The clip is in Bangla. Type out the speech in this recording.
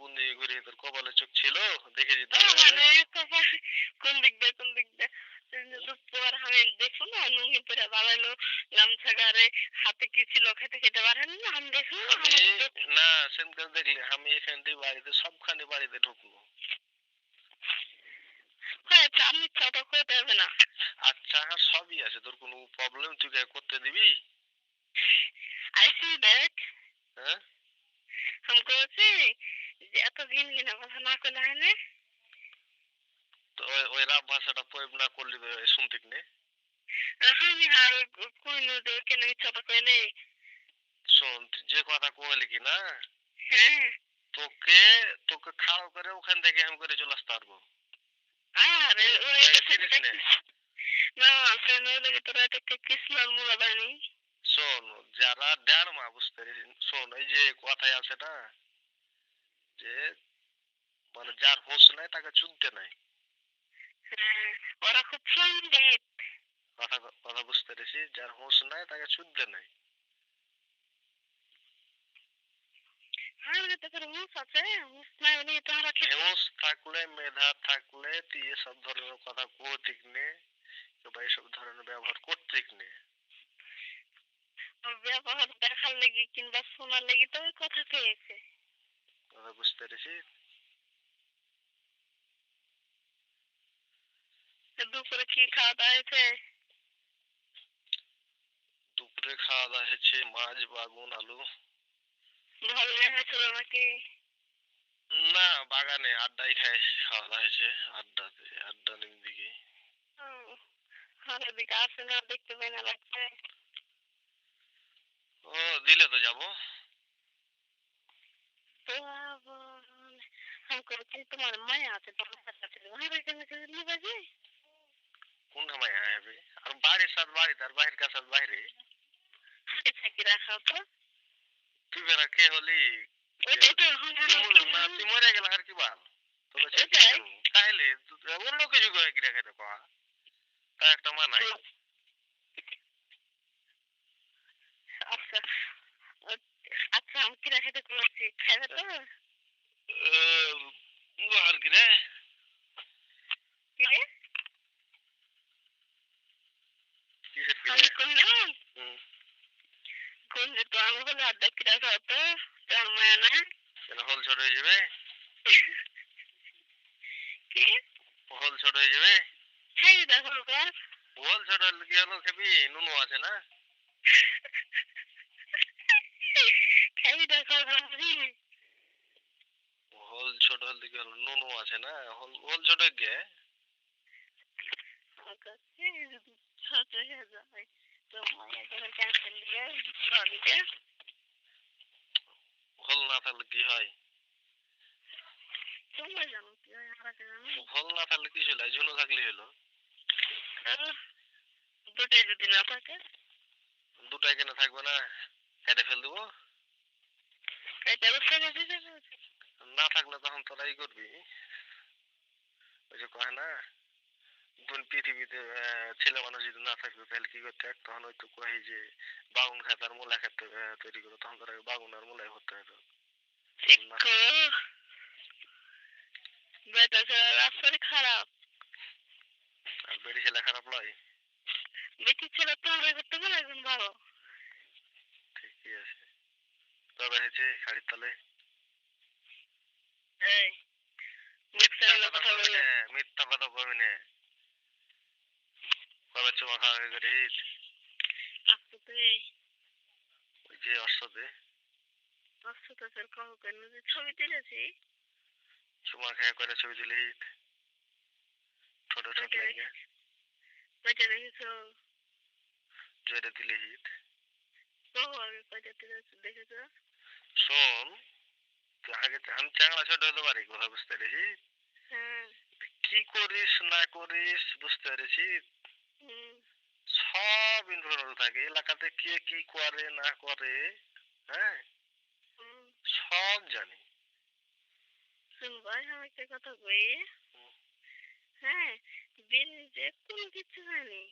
কোন দিকে ঘুরে তোর কপালে চোখ ছিল? দেখে যেতে। মানে কপাল কোন দিক দিয়ে কোন দিক দিয়ে? দুপুর আমি দেখো না লুঙ্গি পরে বাবাইলো গামছা গারে হাতে কি ছিল খেতে খেতে পারেন না? আমি দেখো না আমি আমার চোখ- না সেনকাল দেখলি আমি এখান দিয়ে বাড়িতে সবখানে বাড়িতে ঢুকবো। আমি ছোট করতে হবে না। আচ্ছা হ্যাঁ সবই আছে। তোর কোনো প্রবলেম তুই করতে দিবি? আইসি দেখ হ্যাঁ? যে এত দিন কথা না করলে হয় না তো ওই ওই ভাষাটা প্রয়োগ না করলি তো নে আমি আর কোন কেন ছোট কইলে শোন যে কথা কইলি কি না তোকে তোকে খাড়ো করে ওখান থেকে আমি করে চলে আসতে পারব আর ওই নে? না ফ্রেন্ড হয়ে লাগে তোরা কৃষ্ণর মূলা বানি শোন যারা দেড় মা বুঝতে? শোন এই যে কথায় আছে না যে মানে যার হোশ নাই তাকে চুনতে নাই। হ্যাঁ, ওরা খুব পণ্ডিত কথা কথা বুঝতে পেরেছিস যার হোশ নাই তাকে চুনতে নাই। হ্যাঁ থাকলে মেধা থাকলে তুই এসব ধরনের কথা করতিক নে কিংবা এসব ধরনের ব্যবহার করতিক নে। ব্যবহার দেখার লাগি কিংবা শোনার লাগি তো কথা পেয়েছে কথা বুঝতে পেরেছিস দুপুরে কি খাওয়া দাওয়া হয়েছে দুপুরে খাওয়া দাওয়া হয়েছে মাছ বাগুন আলু ভালো হয়েছিল নাকি না বাগানে আড্ডাই খাই খাওয়া দাওয়া হয়েছে আড্ডাতে আড্ডা দিকে আর এদিকে আসে না দেখতে পাই না লাগছে ও দিলে তো যাব আমি করছি তোমার মায়া আছে তোমার কাছে আর এখানে নিবে যে কোন সময় হবে আর বাড়ির সাথে বাড়িতে আর বাহির কাছে বাইরে হাতে থাকি রাখাও তো তুই বেড়া কে হলি ওইটাই তো এখন তুই মরলি না তুই মরে গেলে আর কি বাল তবে সে কি ওটাই। করব? তাইলে তু- অন্য কিছু করে কি রেখে কয়া তা একটা মানাই আচ্ছা আচ্ছা আমি কি রাখাতে করছি খাইবে তো আর কি রে কি রে? কিসের কি আমি রে করলাম হুম, করলে তো আমি বলে আড্ডা কি রাখা তো তোর মায়া না হল ছোট হয়ে যাবে কি হল ছোট হয়ে যাবে খাই দেখো হল ছোট হলে কি হলো খেবি নুনু দেখো ভাবি হল ছোট হলে কি হলো নুনু আছে না? হল হল ছোট গে। ছোট হয়ে যায় তো মায়া করে ক্যান্সেল দিয়ে ভাবিকে হল না থাকলে কি হয়? তোমরা জানো কি হয় আমরা জানো হল না থাকলে কি হলো ঝুনো থাকলে হলো দুটাই যদি না থাকে। দুটাই কেন থাকবে না? কেটে ফেল দেবো। এটা ফেলে দিতে। না থাকলে তখন তোরা ই করবি? ওই যে কয় না? কোন পৃথিবীতে ছেলে মানুষ যদি না থাকবে তাহলে কি করতে হয়? তখন হয়তো কয় যে বাগুন খাত আর মূলা খাত তৈরি করো তখন তোরা বাগুন আর মূলাই হতে ছেলের রাস্তায় খারাপ। আর ছেলে খারাপ নয় বেটি ছেলে তো আমরা করতে পারে একজন ভালো। ঠিকই আছে। তবে হয়েছে শাড়ির তলে। এই মিথ্যা কথা কবি না। কবে চুমা খাওয়া করিস ওই যে অশ্বতে। আসতে স্যার কহ কেন যে ছবি তুলেছি। চুমা খেয়ে করে ছবি দিলি ছোট ছোট লাগে কয়টা দেখেছ? জয়টা দিলি হিট তো আমি কয়টা দেখেছ? শোন আগে আমি চ্যাংড়া ছোট হতে পারি কথা বুঝতে পেরেছি? কি করিস না করিস বুঝতে পেরেছি? সব ইনফরমেশন থাকে এলাকাতে কে কি করে না করে হ্যাঁ? সব জানি। ভাই আমি একটা কথা কই হ্যাঁ বিন যে কোনো কিছু জানি।